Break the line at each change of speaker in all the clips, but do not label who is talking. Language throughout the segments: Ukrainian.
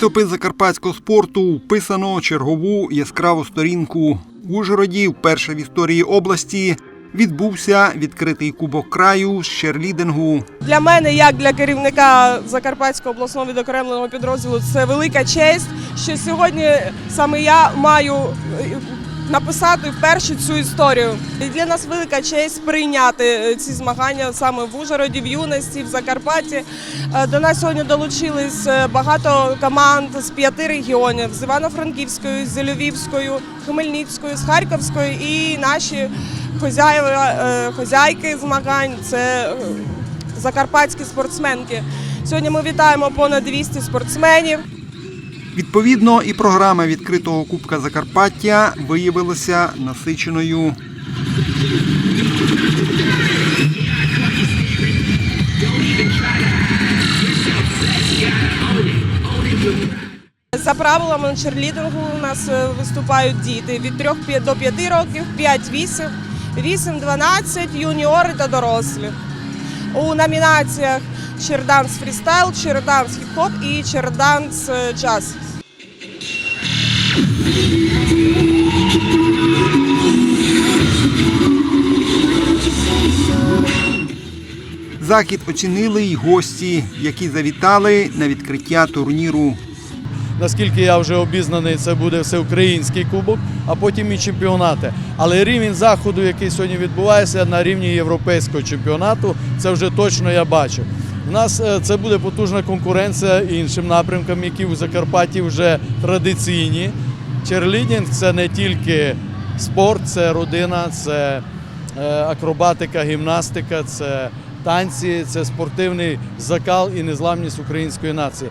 Літопис закарпатського спорту вписано чергову яскраву сторінку. В Ужгороді вперше в історії області відбувся відкритий кубок краю з черлідингу.
Для мене, як для керівника Закарпатського обласного відокремленого підрозділу, це велика честь, що сьогодні саме я маю написати вперше цю історію. І для нас велика честь прийняти е, ці змагання саме в Ужгороді, в юності, в Закарпатті. Е, До нас сьогодні долучились е, багато команд з п'яти регіонів: з Івано-Франківської, з Львівської, Хмельницької, з Харківської і наші хозяєва, е, хозяйки змагань. Це закарпатські спортсменки. Сьогодні ми вітаємо понад 200 спортсменів.
Відповідно, і програма відкритого кубка Закарпаття виявилася насиченою.
За правилами черлідингу у нас е, виступають діти від 3 до 5 років, 5-8, 8-12, юніори та дорослі. У номінаціях черданс фрістайл, черданс хіп-хоп і черданс е, джаз.
Захід оцінили й гості, які завітали на відкриття турніру.
Наскільки я вже обізнаний, це буде всеукраїнський кубок, а потім і чемпіонати. Але рівень заходу, який сьогодні відбувається на рівні європейського чемпіонату, це вже точно я бачу. У нас е, це буде потужна конкуренція іншим напрямкам, які в Закарпатті вже традиційні. Черлідінг це не тільки спорт, це родина, це е, акробатика, гімнастика, це танці, це спортивний закал і незламність української нації.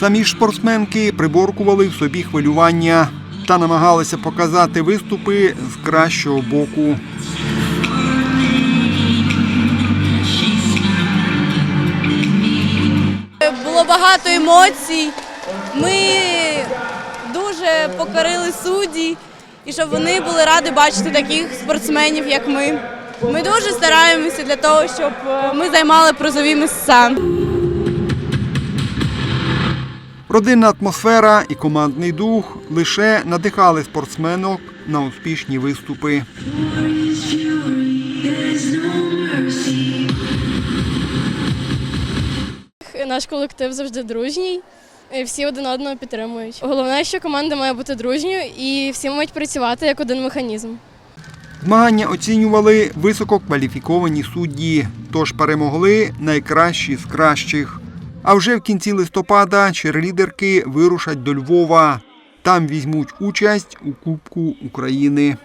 Самі спортсменки приборкували в собі хвилювання та намагалися показати виступи з кращого боку.
Було багато емоцій. Ми дуже покорили судді, і щоб вони були раді бачити таких спортсменів, як ми. Ми дуже стараємося для того, щоб е, ми займали призові місця.
Родинна атмосфера і командний дух лише надихали спортсменок на успішні виступи.
Наш колектив завжди дружній. Всі один одного підтримують. Головне, що команда має бути дружньою і всі мають працювати як один механізм.
Змагання оцінювали висококваліфіковані судді, тож перемогли найкращі з кращих. А вже в кінці листопада черлідерки вирушать до Львова. Там візьмуть участь у Кубку України.